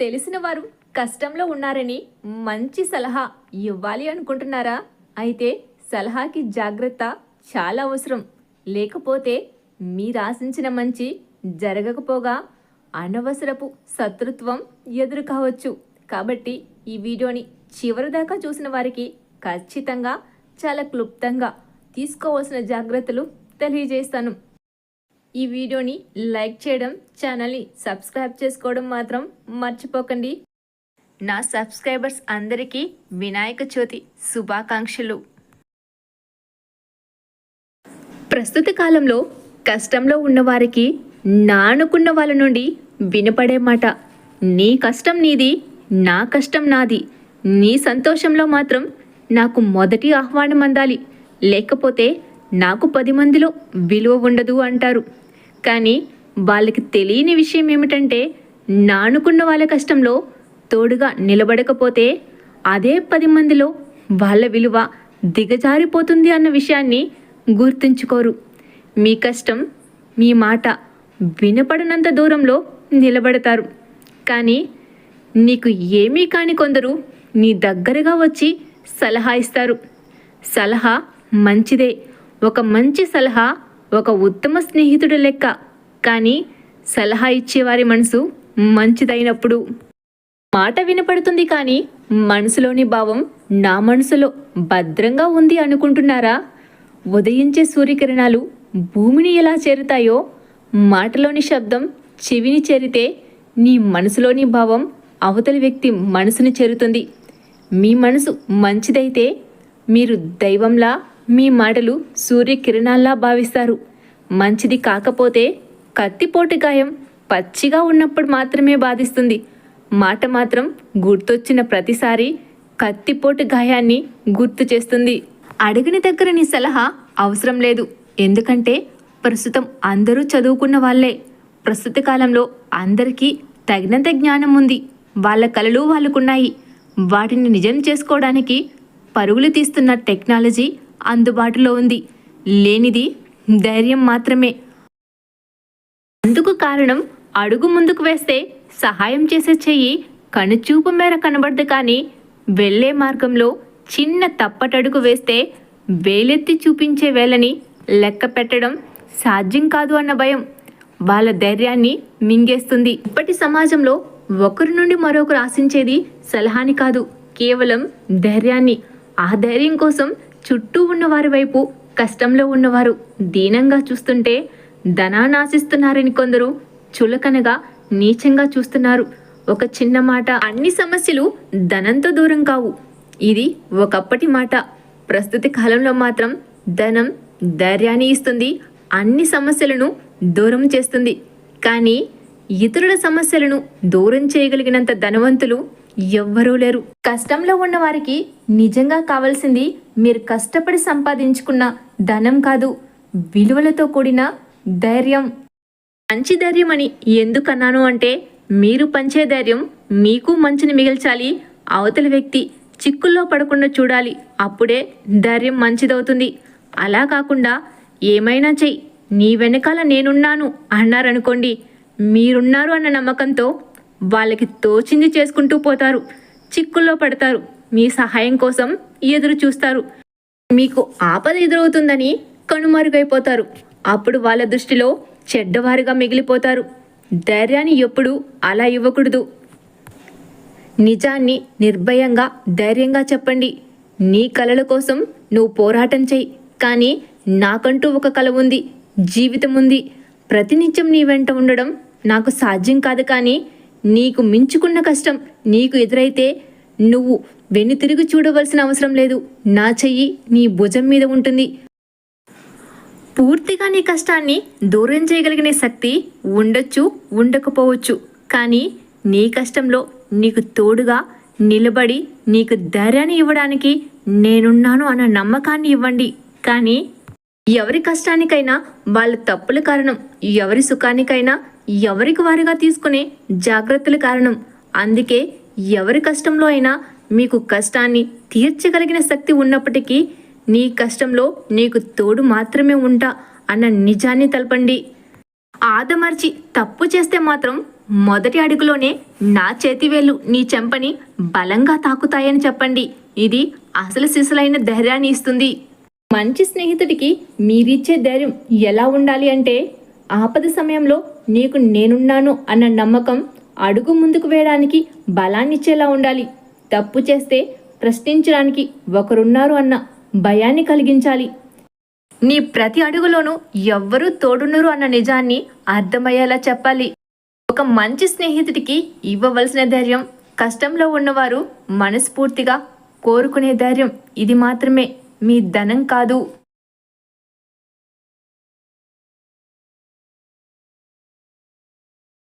తెలిసిన వారు కష్టంలో ఉన్నారని మంచి సలహా ఇవ్వాలి అనుకుంటున్నారా? అయితే సలహాకి జాగ్రత్త చాలా అవసరం. లేకపోతే మీరు ఆశించిన మంచి జరగకపోగా అనవసరపు శత్రుత్వం ఎదురు కావచ్చు. కాబట్టి ఈ వీడియోని చివరి దాకా చూసిన వారికి ఖచ్చితంగా చాలా క్లుప్తంగా తీసుకోవాల్సిన జాగ్రత్తలు తెలియజేస్తాను. ఈ వీడియోని లైక్ చేయడం ఛానల్ని సబ్స్క్రైబ్ చేసుకోవడం మాత్రం మర్చిపోకండి. నా సబ్స్క్రైబర్స్ అందరికీ వినాయక చవితి శుభాకాంక్షలు. ప్రస్తుత కాలంలో కష్టంలో ఉన్నవారికి నానుకున్న వాళ్ళ నుండి వినపడే మాట నీ కష్టం నీది నా కష్టం నాది నీ సంతోషంలో మాత్రం నాకు మొదటి ఆహ్వానం అందాలి. లేకపోతే నాకు పది మందిలో విలువ ఉండదు అంటారు. కానీ వాళ్ళకి తెలియని విషయం ఏమిటంటే నానుకున్న వాళ్ళ కష్టంలో తోడుగా నిలబడకపోతే అదే పది మందిలో వాళ్ళ విలువ దిగజారిపోతుంది అన్న విషయాన్ని గుర్తుంచుకోరు. మీ కష్టం మీ మాట వినపడనంత దూరంలో నిలబడతారు. కానీ నీకు ఏమీ కాని కొందరు నీ దగ్గరగా వచ్చి సలహా ఇస్తారు. సలహా మంచిదే. ఒక మంచి సలహా ఒక ఉత్తమ స్నేహితుడు లెక్క. కానీ సలహా ఇచ్చేవారి మనసు మంచిదైనప్పుడు. మాట వినపడుతుంది కానీ మనసులోని భావం నా మనసులో భద్రంగా ఉంది అనుకుంటున్నారా? ఉదయించే సూర్యకిరణాలు భూమిని ఎలా చేరుతాయో మాటలోని శబ్దం చెవిని చేరితే నీ మనసులోని భావం అవతలి వ్యక్తి మనసుని చేరుతుంది. మీ మనసు మంచిదైతే మీరు దైవంలా మీ మాటలు సూర్యకిరణాల్లా భావిస్తారు. మంచిది కాకపోతే కత్తిపోటు గాయం పచ్చిగా ఉన్నప్పుడు మాత్రమే బాధిస్తుంది. మాట మాత్రం గుర్తొచ్చిన ప్రతిసారి కత్తిపోటు గాయాన్ని గుర్తు చేస్తుంది. అడిగిన దగ్గర నీ సలహా అవసరం లేదు. ఎందుకంటే ప్రస్తుతం అందరూ చదువుకున్న వాళ్ళే. ప్రస్తుత కాలంలో అందరికీ తగినంత జ్ఞానం ఉంది. వాళ్ళ కళలు వాళ్ళకున్నాయి. వాటిని నిజం చేసుకోవడానికి పరుగులు తీస్తున్న టెక్నాలజీ అందుబాటులో ఉంది. లేనిది ధైర్యం మాత్రమే. అందుకు కారణం అడుగు ముందుకు వేస్తే సహాయం చేసే చెయ్యి కనుచూపు మేర కనబడదు కానీ వెళ్ళే మార్గంలో చిన్న తప్పటడుగు వేస్తే వేలెత్తి చూపించే వేలని లెక్క పెట్టడం సాధ్యం కాదు అన్న భయం వాళ్ళ ధైర్యాన్ని మింగేస్తుంది. ఇప్పటి సమాజంలో ఒకరి నుండి మరొకరు ఆశించేది సలహాని కాదు కేవలం ధైర్యాన్ని. ఆ ధైర్యం కోసం చుట్టూ ఉన్నవారి వైపు కష్టంలో ఉన్నవారు దీనంగా చూస్తుంటే ధనాన్ని ఆశిస్తున్నారని కొందరు చులకనగా నీచంగా చూస్తున్నారు. ఒక చిన్న మాట అన్ని సమస్యలు ధనంతో దూరం కావు. ఇది ఒకప్పటి మాట. ప్రస్తుత కాలంలో మాత్రం ధనం ధైర్యాన్ని ఇస్తుంది అన్ని సమస్యలను దూరం చేస్తుంది. కానీ ఇతరుల సమస్యలను దూరం చేయగలిగినంత ధనవంతులు ఎవ్వరూ లేరు. కష్టంలో ఉన్న వారికి నిజంగా కావాల్సింది మీరు కష్టపడి సంపాదించుకున్న ధనం కాదు విలువలతో కూడిన ధైర్యం. మంచి ధైర్యం అని ఎందుకన్నాను అంటే మీరు పంచే ధైర్యం మీకు మంచిని మిగిల్చాలి అవతలి వ్యక్తి చిక్కుల్లో పడకుండా చూడాలి అప్పుడే ధైర్యం మంచిదవుతుంది. అలా కాకుండా ఏమైనా చెయ్యి నీ వెనకాల నేనున్నాను అన్నారనుకోండి మీరున్నారు అన్న నమ్మకంతో వాళ్ళకి తోచింది చేసుకుంటూ పోతారు. చిక్కుల్లో పడతారు. మీ సహాయం కోసం ఎదురు చూస్తారు. మీకు ఆపద ఎదురవుతుందని కనుమరుగైపోతారు. అప్పుడు వాళ్ళ దృష్టిలో చెడ్డవారుగా మిగిలిపోతారు. ధైర్యాన్ని ఎప్పుడు అలా ఇవ్వకూడదు. నిజాన్ని నిర్భయంగా ధైర్యంగా చెప్పండి. నీ కలల కోసం నువ్వు పోరాటం చెయ్యి కానీ నాకంటూ ఒక కల ఉంది జీవితం ఉంది. ప్రతినిత్యం నీ వెంట ఉండడం నాకు సాధ్యం కాదు కానీ నీకు మించుకున్న కష్టం నీకు ఎదురైతే నువ్వు వెన్ను తిరిగి చూడవలసిన అవసరం లేదు. నా చెయ్యి నీ భుజం మీద ఉంటుంది. పూర్తిగా నీ కష్టాన్ని దూరం చేయగలిగిన శక్తి ఉండొచ్చు ఉండకపోవచ్చు. కానీ నీ కష్టంలో నీకు తోడుగా నిలబడి నీకు ధైర్యాన్ని ఇవ్వడానికి నేనున్నాను అన్న నమ్మకాన్ని ఇవ్వండి. కానీ ఎవరి కష్టానికైనా వాళ్ళ తప్పుల కారణం ఎవరి సుఖానికైనా ఎవరికి వారిగా తీసుకునే జాగ్రత్తలు కారణం? అందుకే ఎవరి కష్టంలో అయినా మీకు కష్టాన్ని తీర్చగలిగిన శక్తి ఉన్నప్పటికీ నీ కష్టంలో నీకు తోడు మాత్రమే ఉంటా అన్న నిజాన్ని తెలపండి. ఆదమర్చి తప్పు చేస్తే మాత్రం మొదటి అడుగులోనే నా చేతివేలు నీ చెంపని బలంగా తాకుతాయని చెప్పండి. ఇది అసలు సిసలైన ధైర్యాన్ని ఇస్తుంది. మంచి స్నేహితుడికి మీరిచ్చే ధైర్యం ఎలా ఉండాలి అంటే ఆపద సమయంలో నీకు నేనున్నాను అన్న నమ్మకం అడుగు ముందుకు వేయడానికి బలాన్నిచ్చేలా ఉండాలి. తప్పు చేస్తే ప్రశ్నించడానికి ఒకరున్నారు అన్న భయాన్ని కలిగించాలి. నీ ప్రతి అడుగులోనూ ఎవ్వరూ తోడున్నారు అన్న నిజాన్ని అర్థమయ్యేలా చెప్పాలి. ఒక మంచి స్నేహితుడికి ఇవ్వవలసిన ధైర్యం కష్టంలో ఉన్నవారు మనస్ఫూర్తిగా కోరుకునే ధైర్యం ఇది మాత్రమే. మీ ధనం కాదు.